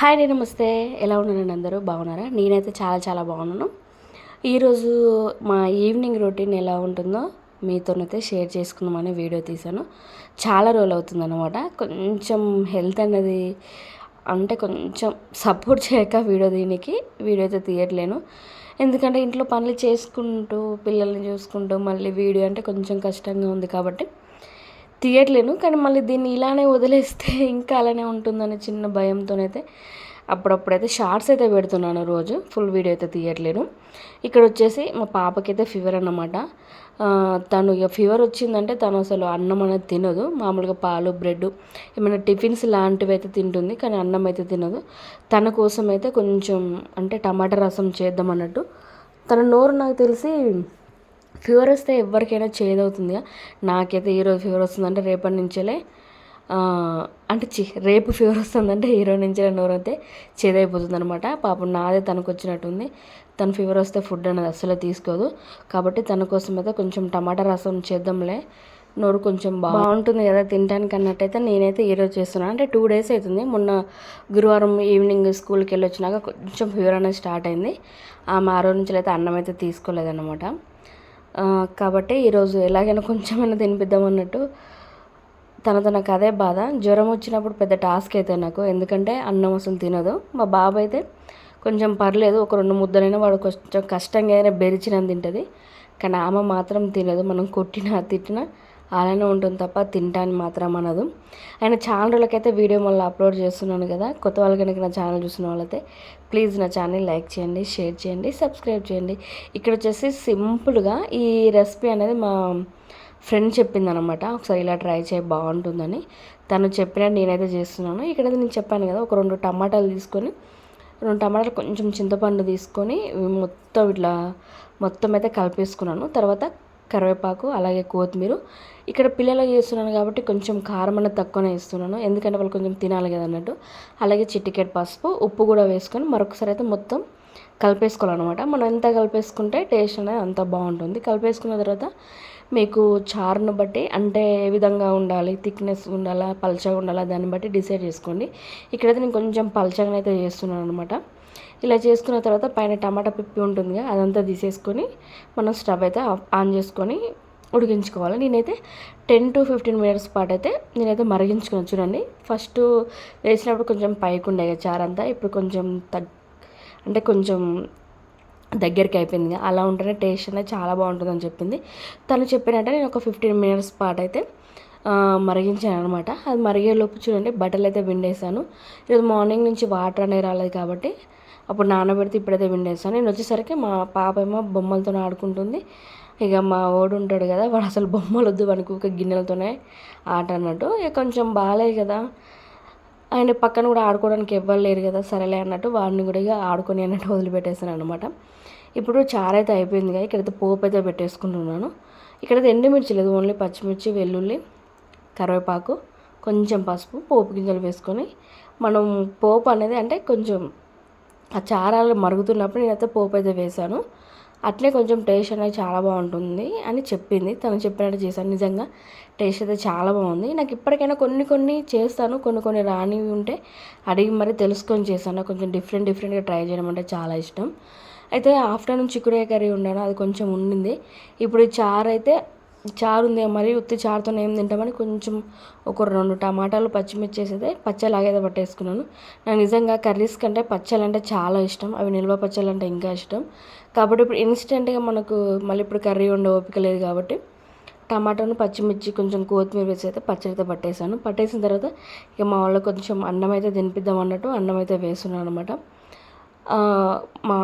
Hi నేను నమస్తే. ఎలా ఉన్నారండి అందరూ? బాగున్నారా? నేనైతే చాలా చాలా బాగున్నాను. ఈరోజు మా ఈవినింగ్ రొటీన్ ఎలా ఉంటుందో మీతోనైతే షేర్ చేసుకుందామని వీడియో తీశాను. చాలా రోజులు అవుతుందన్నమాట. కొంచెం హెల్త్ అనేది అంటే కొంచెం సపోర్ట్ చేయక వీడియో దీనికి. వీడియో అయితే తీయట్లేను. ఎందుకంటే ఇంట్లో పనులు చేసుకుంటూ పిల్లల్ని చూసుకుంటూ మళ్ళీ వీడియో అంటే కొంచెం కష్టంగా ఉంది కాబట్టి తీయట్లేను కానీ మళ్ళీ దీన్ని ఇలానే వదిలేస్తే ఇంకా అలానే ఉంటుందనే చిన్న భయంతోనైతే అప్పుడప్పుడైతే షార్ట్స్ అయితే పెడుతున్నాను రోజు ఫుల్ వీడియో అయితే తీయట్లేను. ఇక్కడ వచ్చేసి మా పాపకైతే ఫీవర్ అన్నమాట. తను ఇక ఫీవర్ వచ్చిందంటే తను అసలు అన్నం అనేది తినదు. మామూలుగా పాలు బ్రెడ్ ఏమైనా టిఫిన్స్ లాంటివి అయితే తింటుంది కానీ అన్నం అయితే తినదు. తన కోసం అయితే కొంచెం అంటే టమాటా రసం చేద్దాం అన్నట్టు తన నోరు నాకు తెలిసి ఫీవర్ వస్తే ఎవరికైనా చేదవుతుంది. నాకైతే ఈరోజు ఫీవర్ వస్తుందంటే రేపటి నుంచేలే అంటే చి రేపు ఫీవర్ వస్తుందంటే హీరో నుంచి నోరు అయితే చేదైపోతుంది అనమాట పాపం నాదే తనకు వచ్చినట్టుంది తను ఫీవర్ వస్తే ఫుడ్ అనేది అస్సలు తీసుకోదు. కాబట్టి తన కోసం అయితే కొంచెం టమాటా రసం చేద్దాంలే. నోరు కొంచెం బాగుంటుంది కదా తినడానికి అన్నట్టయితే నేనైతే ఈరోజు చేస్తున్నాను. అంటే టూ డేస్ అవుతుంది మొన్న గురువారం ఈవినింగ్ స్కూల్కి వెళ్ళి వచ్చినాక కొంచెం ఫీవర్ అనేది స్టార్ట్ అయింది. ఆ మారో నుంచి అయితే అన్నం అయితే తీసుకోలేదన్నమాట. కాబట్టి ఈరోజు ఎలాగైనా కొంచెమైనా తినిపిద్దాం అన్నట్టు తనతో నాకు అదే బాధ. జ్వరం వచ్చినప్పుడు పెద్ద టాస్క్ అయితే నాకు. ఎందుకంటే అన్నం అసలు తినదు. మా బాబు అయితే కొంచెం పర్లేదు ఒక రెండు ముద్దలైనా వాడు కొంచెం కష్టంగా అయినా బెరిచిన తింటుంది. కానీ ఆమె మాత్రం తినదు. మనం కొట్టినా తిట్టినా అలానే ఉంటుంది తప్ప తింటాను మాత్రం అనదు. ఆయన ఛానళ్ళకైతే వీడియో మళ్ళీ అప్లోడ్ చేస్తున్నాను కదా. కొత్త వాళ్ళు కనుక నా ఛానల్ చూసిన వాళ్ళైతే ప్లీజ్ నా ఛానల్ లైక్ చేయండి షేర్ చేయండి సబ్స్క్రైబ్ చేయండి. ఇక్కడ వచ్చేసి సింపుల్గా ఈ రెసిపీ అనేది మా ఫ్రెండ్ చెప్పింది అనమాట ఒకసారి ఇలా ట్రై చేయ బాగుంటుందని. తను చెప్పినట్టు నేనైతే చేస్తున్నాను. ఇక్కడ నేను చెప్పాను కదా ఒక రెండు టమాటాలు తీసుకొని రెండు టమాటాలు కొంచెం చింతపండు తీసుకొని మొత్తం ఇట్లా మొత్తం అయితే కలిపేసుకున్నాను. తర్వాత కరివేపాకు అలాగే కొత్తిమీర. ఇక్కడ పిల్లలు చేస్తున్నాను కాబట్టి కొంచెం కారం అనేది తక్కువనే ఇస్తున్నాను ఎందుకంటే వాళ్ళు కొంచెం తినాలి కదా అన్నట్టు. అలాగే చిట్టికెట్ పసుపు ఉప్పు కూడా వేసుకొని మరొకసారి అయితే మొత్తం కలిపేసుకోవాలన్నమాట. మనం ఎంత కలిపేసుకుంటే టేస్ట్ అనేది అంత బాగుంటుంది. కలిపేసుకున్న తర్వాత మీకు చారును బట్టి అంటే ఏ విధంగా ఉండాలి థిక్నెస్ ఉండాలా పల్చగా ఉండాలా దాన్ని బట్టి డిసైడ్ చేసుకోండి. ఇక్కడైతే నేను కొంచెం పల్చగా అయితే చేస్తున్నాను అనమాట ఇలా చేసుకున్న తర్వాత పైన టమాటా పిప్పి ఉంటుంది అదంతా తీసేసుకొని మనం స్టవ్ అయితే ఆన్ చేసుకొని ఉడికించుకోవాలి. నేనైతే టెన్ టు ఫిఫ్టీన్ మినిట్స్ పాటు అయితే నేనైతే మరిగించుకుని చూడండి ఫస్ట్ వేసినప్పుడు కొంచెం పైకి ఉండే చారంతా ఇప్పుడు కొంచెం తగ్ అంటే కొంచెం దగ్గరికి అయిపోయింది అలా ఉంటేనే టేస్ట్ అనేది చాలా బాగుంటుందని చెప్పింది. తను చెప్పినట్టే నేను ఒక ఫిఫ్టీన్ మినిట్స్ పాటు అయితే మరిగించాను అనమాట అది మరిగేలోపు చూడండి బట్టలు అయితే విండేసాను ఈరోజు మార్నింగ్ నుంచి వాటర్ అనేది రాలేదు కాబట్టి అప్పుడు నానబెడితే ఇప్పుడైతే విండేస్తాను నేను వచ్చేసరికి మా పాప ఏమో బొమ్మలతో ఆడుకుంటుంది. ఇక మా ఓడు ఉంటాడు కదా వాడు అసలు బొమ్మలు వద్దు వానికి ఒక గిన్నెలతోనే ఆట అన్నట్టు. ఇక కొంచెం బాగాలేదు కదా. ఆయన పక్కన కూడా ఆడుకోవడానికి ఎవ్వరు లేరు కదా సరేలే అన్నట్టు వాడిని కూడా ఇక ఆడుకొని అన్నట్టు వదిలిపెట్టేస్తాను అనమాట ఇప్పుడు చారైతే అయితే అయిపోయింది కదా ఇక్కడైతే పోపు అయితే పెట్టేసుకుంటున్నాను. ఇక్కడైతే ఎండుమిర్చి లేదు ఓన్లీ పచ్చిమిర్చి వెల్లుల్లి కరివేపాకు కొంచెం పసుపు పోపు గింజలు వేసుకొని మనం పోపు అనేది అంటే కొంచెం ఆ చారాలు మరుగుతున్నప్పుడు నేనైతే పోపు అయితే వేశాను. అట్లే కొంచెం టేస్ట్ అనేది చాలా బాగుంటుంది అని చెప్పింది. తను చెప్పినట్టు చేశాను. నిజంగా టేస్ట్ అయితే చాలా బాగుంది. నాకు ఇప్పటికైనా కొన్ని కొన్ని చేస్తాను. కొన్ని కొన్ని రానివి ఉంటే అడిగి మరి తెలుసుకొని చేస్తాను. కొంచెం డిఫరెంట్ డిఫరెంట్గా ట్రై చేయడం అంటే చాలా ఇష్టం. అయితే ఆఫ్టర్నూన్ చిక్కుడే కర్రీ ఉండాను. అది కొంచెం ఉండింది. ఇప్పుడు ఈ చారు అయితే చారు ఉంది మరి ఉత్తి చారుతో ఏం తింటామని కొంచెం ఒక రెండు టమాటాలు పచ్చిమిర్చి వేసేది పచ్చలాగైతే పట్టేసుకున్నాను. నాకు నిజంగా కర్రీస్ కంటే పచ్చలు అంటే చాలా ఇష్టం అవి నిల్వ పచ్చలు అంటే ఇంకా ఇష్టం. కాబట్టి ఇప్పుడు ఇన్స్టెంట్గా మనకు మళ్ళీ ఇప్పుడు కర్రీ ఉండే ఓపిక లేదు కాబట్టి టమాటాను పచ్చిమిర్చి కొంచెం కొత్తిమీర వేసి అయితే పచ్చడితో పట్టేశాను పట్టేసాను. పట్టేసిన తర్వాత ఇక మా వాళ్ళకి కొంచెం అన్నం అయితే తినిపిద్దాం అన్నట్టు అన్నం అయితే వేస్తున్నాను అనమాట మా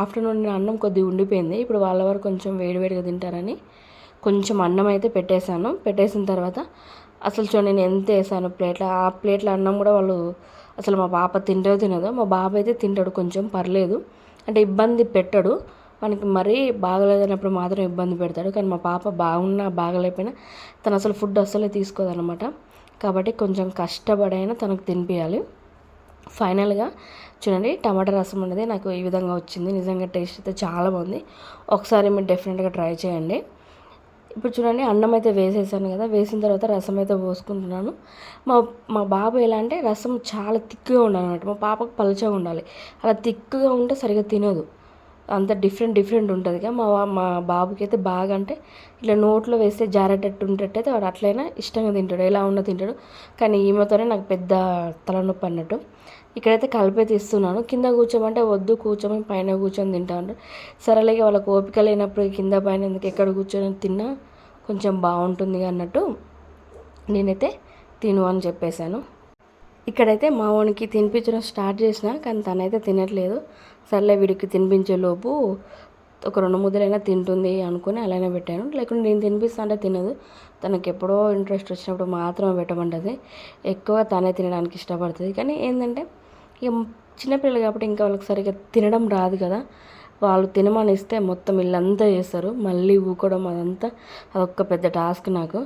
ఆఫ్టర్నూన్ అన్నం కొద్దిగా ఉండిపోయింది. ఇప్పుడు వాళ్ళ వారు కొంచెం వేడివేడిగా తింటారని కొంచెం అన్నం అయితే పెట్టేశాను. పెట్టేసిన తర్వాత అసలు చూ నేను ఎంత వేసాను ప్లేట్లో. ఆ ప్లేట్లో అన్నం కూడా వాళ్ళు అసలు మా పాప తింటో తినదో మా బాబు అయితే తింటాడు కొంచెం పర్లేదు. అంటే ఇబ్బంది పెట్టడు. మనకి మరీ బాగలేదన్నప్పుడు మాత్రం ఇబ్బంది పెడతాడు. కానీ మా పాప బాగున్నా బాగలేకపోయినా తను అసలు ఫుడ్ అస్సలే తీసుకోదన్నమాట. కాబట్టి కొంచెం కష్టపడైనా తనకు తినిపించాలి ఫైనల్గా చూడండి టమాటా రసం అనేది నాకు ఈ విధంగా వచ్చింది. నిజంగా టేస్ట్ అయితే చాలా బాగుంది. ఒకసారి మీరు డెఫినెట్గా ట్రై చేయండి. ఇప్పుడు చూడండి అన్నం అయితే వేసేసాను కదా వేసిన తర్వాత రసం అయితే పోసుకుంటున్నాను. మా మా బాబు ఎలా అంటే రసం చాలా తిక్కుగా ఉండాలి మా పాపకు పలుచగా ఉండాలి. అలా తిక్కుగా ఉంటే సరిగ్గా తినదు. అంత డిఫరెంట్ డిఫరెంట్ ఉంటుంది కదా. మా మా బాబుకి అయితే బాగా అంటే ఇట్లా నోట్లో వేస్తే జారేటట్టు ఉండేటైతే వాడు అట్లయినా ఇష్టంగా తింటాడు. ఎలా ఉన్నా తింటాడు. కానీ ఈమెతోనే నాకు పెద్ద తలనొప్పి అన్నట్టు. ఇక్కడైతే కలిపే తీస్తున్నాను. కింద కూర్చోమంటే వద్దు కూర్చోమని పైన కూర్చొని తింటాను సరేలేక వాళ్ళకి ఓపిక లేనప్పుడు కింద పైన ఎందుకు ఎక్కడ కూర్చొని తిన్నా కొంచెం బాగుంటుంది అన్నట్టు నేనైతే తిను అని చెప్పేశాను. ఇక్కడైతే మా వానికి తినిపించడం స్టార్ట్ చేసిన కానీ తనైతే తినట్లేదు. సర్లే వీడికి తినిపించే లోపు ఒక రెండు ముద్దలైనా తింటుంది అనుకుని అలానే పెట్టాను. లేకుంటే నేను తినిపిస్తా అంటే తినదు. తనకి ఎప్పుడో ఇంట్రెస్ట్ వచ్చినప్పుడు మాత్రమే పెట్టమంటుంది. ఎక్కువ తనే తినడానికి ఇష్టపడుతుంది. కానీ ఏంటంటే ఇక చిన్నపిల్లలు కాబట్టి ఇంకా వాళ్ళకి సరిగ్గా తినడం రాదు కదా. వాళ్ళు తినమనిస్తే మొత్తం ఇల్లంతా చేస్తారు. మళ్ళీ ఊకోవడం అదంతా అదొక పెద్ద టాస్క్ నాకు.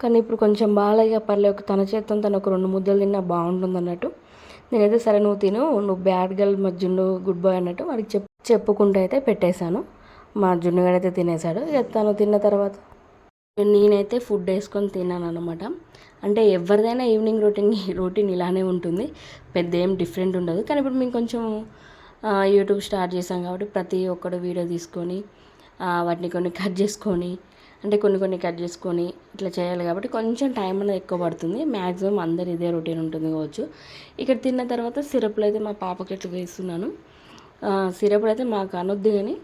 కానీ ఇప్పుడు కొంచెం బాగా పర్లేదు తన చేత్తో తను ఒక రెండు ముద్దలు తిన్నా బాగుంటుంది అన్నట్టు. నేనైతే సరే నువ్వు తిను నువ్వు బ్యాడ్ గర్ల్ మా జున్ను గుడ్ బాయ్ అన్నట్టు వాడికి చెప్ చెప్పుకుంటూ అయితే పెట్టేశాను. మా జున్నుగాడైతే తినేశాడు. ఇక తను తిన్న తర్వాత నేనైతే ఫుడ్ వేసుకొని తిన్నాను అనమాట అంటే ఎవరిదైనా ఈవినింగ్ రొటీన్ రొటీన్ ఇలానే ఉంటుంది. పెద్ద ఏం డిఫరెంట్ ఉండదు. కానీ ఇప్పుడు మేము కొంచెం యూట్యూబ్ స్టార్ట్ చేసాం కాబట్టి ప్రతి ఒక్కడు వీడియో తీసుకొని వాటిని కొన్ని కట్ చేసుకొని అంటే కొన్ని కొన్ని కట్ చేసుకొని ఇట్లా చేయాలి కాబట్టి కొంచెం టైం అనేది ఎక్కువ పడుతుంది. మ్యాక్సిమం అందరు ఇదే రొటీన్ ఉంటుంది కావచ్చు. ఇక్కడ తిన్న తర్వాత సిరప్లు అయితే మా పాపకి ఇట్లా వేస్తున్నాను సిరప్లు అయితే మాకు అనొద్దు కానీ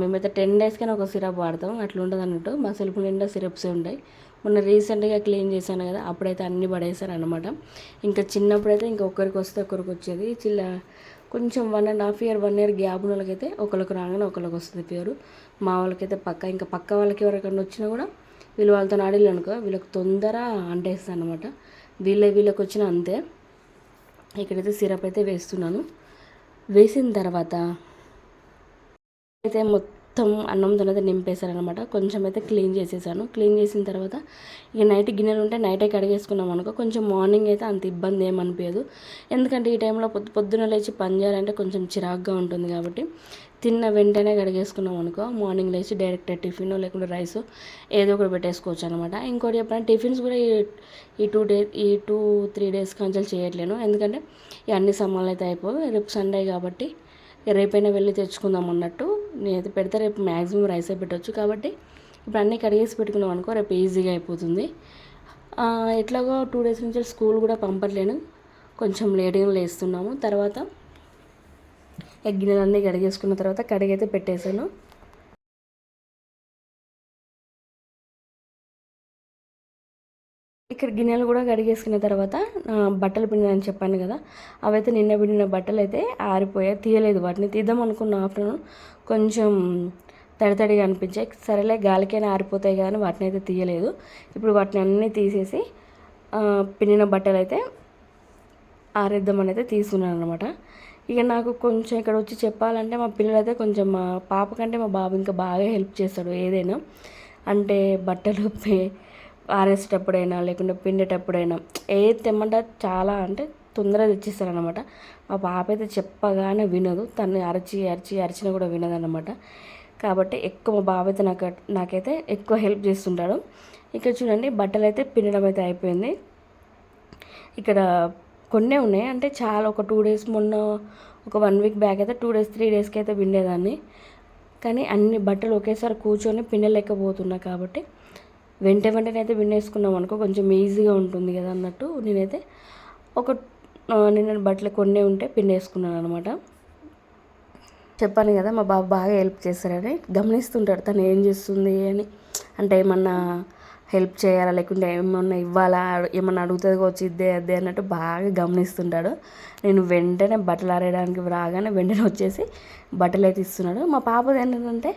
మేమైతే టెన్ డేస్కైనా ఒక సిరప్ వాడతాం. అట్లా ఉంటుంది అన్నట్టు. మా సెల్ఫ్ నిండా సిరప్సే ఉంటాయి. మొన్న రీసెంట్గా క్లీన్ చేశాను కదా అప్పుడైతే అన్నీ పడేశారు అనమాట ఇంకా చిన్నప్పుడైతే ఇంకా ఒకరికి వస్తే ఒకరికి వచ్చేది. చిల్ల కొంచెం one and half year one year gap ఉన్న వాళ్ళకైతే ఒకరికి రాగానే ఒకరికి వస్తుంది పేరు. మా వాళ్ళకైతే పక్క ఇంకా పక్క వాళ్ళకి ఎవరికైనా వచ్చినా కూడా వీళ్ళు వాళ్ళతో ఆడిల్లు అనుకో వీళ్ళకి తొందర అంటేస్తాను అనమాట వీళ్ళ వీళ్ళకి వచ్చిన అంతే. ఇక్కడైతే సిరప్ అయితే వేస్తున్నాను. వేసిన తర్వాత అయితే మొత్తం అన్నంతో అయితే నింపేశారనమాట కొంచెం అయితే క్లీన్ చేసేసాను. క్లీన్ చేసిన తర్వాత ఇక నైట్ గిన్నెలు ఉంటే నైటే కడిగేసుకున్నాం అనుకో కొంచెం మార్నింగ్ అయితే అంత ఇబ్బంది ఏమనిపించదు ఎందుకంటే ఈ టైంలో పొద్దు పొద్దున లేచి పని చేయాలంటే కొంచెం చిరాగ్గా ఉంటుంది కాబట్టి తిన్న వెంటనే కడిగేసుకున్నాం అనుకో మార్నింగ్ లేచి డైరెక్ట్ టిఫిన్ లేకుంటే రైస్ ఏదో ఒకటి పెట్టేసుకోవచ్చు అనమాట ఇంకోటి చెప్పిన టిఫిన్స్ కూడా ఈ టూ డే ఈ టూ త్రీ డేస్ కన్సల్ చేయట్లేను. ఎందుకంటే ఈ అన్ని సమ్మాలు అయితే అయిపోయి రేపు సండే కాబట్టి రేపైనా వెళ్ళి తెచ్చుకుందాం అన్నట్టు నేనైతే పెడితే రేపు మ్యాక్సిమం రైసే పెట్టవచ్చు కాబట్టి ఇప్పుడు అన్నీ కడిగేసి పెట్టుకున్నాం అనుకో రేపు ఈజీగా అయిపోతుంది. ఎట్లాగో టూ డేస్ నుంచి స్కూల్ కూడా పంపట్లేను. కొంచెం లేట్గా లేస్తున్నాము. తర్వాత గిన్నెలన్నీ కడిగేసుకున్న తర్వాత కడిగైతే పెట్టేశాను. ఇక్కడ గిన్నెలు కూడా కడిగేసుకున్న తర్వాత బట్టలు పిండినని చెప్పాను కదా అవైతే నిన్న పిండిన బట్టలు అయితే ఆరిపోయాయి తీయలేదు. వాటిని తీద్దాం అనుకున్న ఆఫ్టర్నూన్ కొంచెం తడితడిగా అనిపించాయి. సరేలే గాలికైనా ఆరిపోతాయి కానీ వాటిని అయితే తీయలేదు. ఇప్పుడు వాటిని అన్నీ తీసేసి పిండిన బట్టలు అయితే ఆరేద్దామని అయితే తీసుకున్నాను అనమాట ఇక నాకు కొంచెం ఇక్కడ వచ్చి చెప్పాలంటే మా పిల్లలైతే కొంచెం మా పాప కంటే మా బాబు ఇంకా బాగా హెల్ప్ చేస్తాడు ఏదైనా. అంటే బట్టలు ఆరేసేటప్పుడైనా లేకుంటే పిండేటప్పుడైనా ఏది తెమ్మంటే చాలా అంటే తొందరగా తెచ్చిస్తారనమాట మా పాప అయితే చెప్పగానే వినదు. తను అరచి అరిచి అరిచినా కూడా వినదనమాట కాబట్టి ఎక్కువ మా బాబు అయితే నాకు నాకైతే ఎక్కువ హెల్ప్ చేస్తుంటాడు. ఇక్కడ చూడండి బట్టలు అయితే పిండడం అయితే అయిపోయింది. ఇక్కడ కొన్నే ఉన్నాయి. అంటే చాలా ఒక టూ డేస్ మొన్న ఒక వన్ వీక్ బ్యాక్ అయితే టూ డేస్ త్రీ డేస్కి అయితే పిండేదాన్ని. కానీ అన్ని బట్టలు ఒకేసారి కూర్చొని పిండలేకపోతున్నా కాబట్టి వెంట వెంటనే అయితే విన్నేసుకున్నాం అనుకో కొంచెం ఈజీగా ఉంటుంది కదా అన్నట్టు నేనైతే ఒక నేను బట్టలు కొన్నే ఉంటే పిండేసుకున్నాను అనమాట చెప్పాను కదా మా బాబు బాగా హెల్ప్ చేస్తారని గమనిస్తుంటాడు తను ఏం చేస్తుంది అని. అంటే ఏమన్నా హెల్ప్ చేయాలా లేకుంటే ఏమన్నా ఇవ్వాలా ఏమన్నా అడుగుతుంది వచ్చి ఇద్దే అదే అన్నట్టు బాగా గమనిస్తుంటాడు. నేను వెంటనే బట్టలు ఆరేయడానికి రాగానే వెంటనే వచ్చేసి బట్టలు అయితే ఇస్తున్నాడు. మా పాపది ఏంటంటే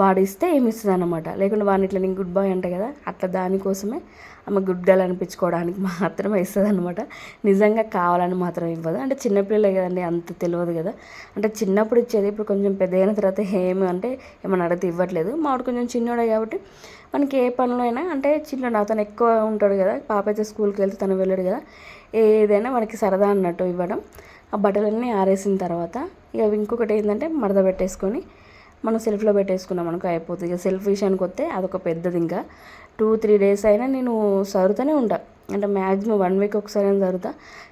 వాడిస్తే ఏమి ఇస్తుంది అనమాట లేకుంటే వాడిని ఇట్లా నేను గుడ్ బాయ్ అంటే కదా అట్లా దానికోసమే ఆమె గుడ్ గర్ల్ అనిపించుకోవడానికి మాత్రమే ఇస్తుంది అనమాట నిజంగా కావాలని మాత్రం ఇవ్వదు. అంటే చిన్నపిల్లలే కదండి అంత తెలియదు కదా. అంటే చిన్నప్పుడు ఇచ్చేది ఇప్పుడు కొంచెం పెద్ద అయిన తర్వాత ఏమి అంటే ఏమైనా అడిగితే ఇవ్వట్లేదు. మావాడు కొంచెం చిన్నోడే కాబట్టి మనకి ఏ పనులు అయినా అంటే చిన్న అతను ఎక్కువ ఉంటాడు కదా పాప అయితే స్కూల్కి వెళ్తే తను వెళ్ళాడు కదా ఏదైనా మనకి సరదా అన్నట్టు ఇవ్వడం. ఆ బట్టలన్నీ ఆరేసిన తర్వాత ఇక ఇంకొకటి ఏంటంటే మడత పెట్టేసుకొని మనం సెల్ఫ్లో పెట్టేసుకున్నాం అనుకో అయిపోతుంది. ఇక సెల్ఫ్ విషయానికి వస్తే అదొక పెద్దది ఇంకా. టూ త్రీ డేస్ అయినా నేను సరుతూనే ఉంటా. అంటే మ్యాక్సిమం వన్ వీక్ ఒకసారి అయినా సరుతా.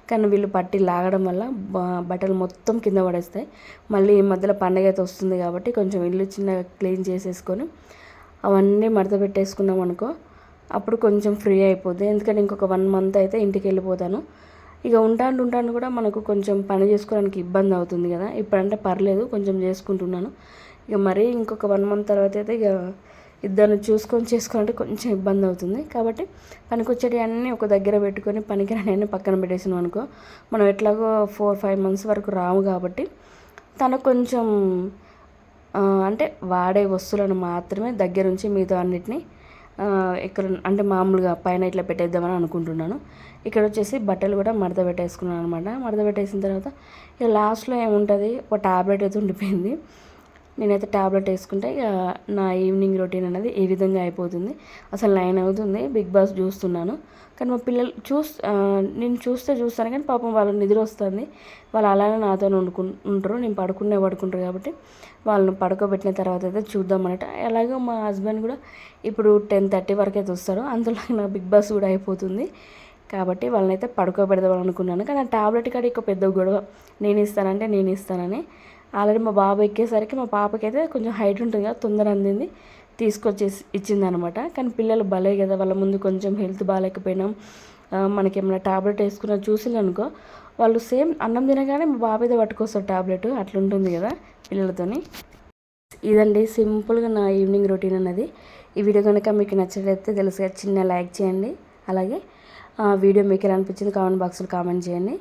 కానీ వీళ్ళు పట్టి లాగడం వల్ల బట్టలు మొత్తం కింద పడేస్తాయి. మళ్ళీ ఈ మధ్యలో పండగ అయితే వస్తుంది కాబట్టి కొంచెం ఇల్లు చిన్నగా క్లీన్ చేసేసుకొని అవన్నీ మడత పెట్టేసుకున్నాం అనుకో అప్పుడు కొంచెం ఫ్రీ అయిపోద్ది. ఎందుకంటే ఇంకొక వన్ మంత్ అయితే ఇంటికి వెళ్ళిపోతాను. ఇక ఉంటాను ఉంటాను కూడా మనకు కొంచెం పని చేసుకోవడానికి ఇబ్బంది అవుతుంది కదా. ఇప్పుడంటే పర్లేదు కొంచెం చేసుకుంటున్నాను. ఇక మరీ ఇంకొక వన్ మంత్ తర్వాత అయితే ఇక ఇద్దరిని చూసుకొని చేసుకోవాలంటే కొంచెం ఇబ్బంది అవుతుంది. కాబట్టి పనికొచ్చేటి అన్నీ ఒక దగ్గర పెట్టుకొని పనికిరాని అన్నీ పక్కన పెట్టేసినాం అనుకో మనం ఎట్లాగో ఫోర్ ఫైవ్ మంత్స్ వరకు రాము కాబట్టి తనకు కొంచెం అంటే వాడే వస్తువులను మాత్రమే దగ్గర ఉంచి మిగతా అన్నిటిని ఇక్కడ అంటే మామూలుగా పైన ఇట్లా పెట్టేద్దామని అనుకుంటున్నాను. ఇక్కడ వచ్చేసి బట్టలు కూడా మడత పెట్టేసుకున్నాను అనమాట మడత పెట్టేసిన తర్వాత ఇక లాస్ట్లో ఏముంటుంది? ఒక టాబ్లెట్ అయితే ఉండిపోయింది. నేనైతే ట్యాబ్లెట్ వేసుకుంటే ఇక నా ఈవినింగ్ రొటీన్ అనేది ఈ విధంగా అయిపోతుంది. అసలు నైన్ అవుతుంది బిగ్ బాస్ చూస్తున్నాను. కానీ మా పిల్లలు చూస్ నేను చూస్తే చూస్తాను కానీ పాపం వాళ్ళ నిద్ర వస్తుంది. వాళ్ళు అలానే నాతో వండుకు ఉంటారు. నేను పడుకునే పడుకుంటారు కాబట్టి వాళ్ళని పడుకోబెట్టిన తర్వాత అయితే చూద్దామనట అలాగే మా హస్బెండ్ కూడా ఇప్పుడు టెన్ థర్టీ వరకు అయితే వస్తారు. అందులో నా బిగ్ బాస్ కూడా అయిపోతుంది. కాబట్టి వాళ్ళని అయితే పడుకోబెడదాం అనుకున్నాను. కానీ ఆ టాబ్లెట్ కాడ ఇక పెద్ద గొడవ. నేను ఇస్తానంటే నేను ఇస్తానని. ఆల్రెడీ మా బాబు ఎక్కేసరికి మా పాపకైతే కొంచెం హైట్ ఉంటుంది కదా తొందర అందింది. తీసుకొచ్చేసి ఇచ్చిందనమాట. కానీ పిల్లలు భలే కదా వాళ్ళ ముందు కొంచెం హెల్త్ బాగాలేకపోయినాం. మనకి ఏమైనా టాబ్లెట్ వేసుకున్న చూసిందనుకో వాళ్ళు సేమ్ అన్నం తినగానే మా బాబు అయితే పట్టుకొస్తారు టాబ్లెట్. అట్లుంటుంది కదా పిల్లలతోని. ఇదండి సింపుల్గా నా ఈవినింగ్ రొటీన్ అన్నది. ఈ వీడియో కనుక మీకు నచ్చినట్లయితే తెలుసుగా చిన్న లైక్ చేయండి. అలాగే వీడియో మీకు ఎలా అనిపించింది కామెంట్ బాక్స్లో కామెంట్ చేయండి.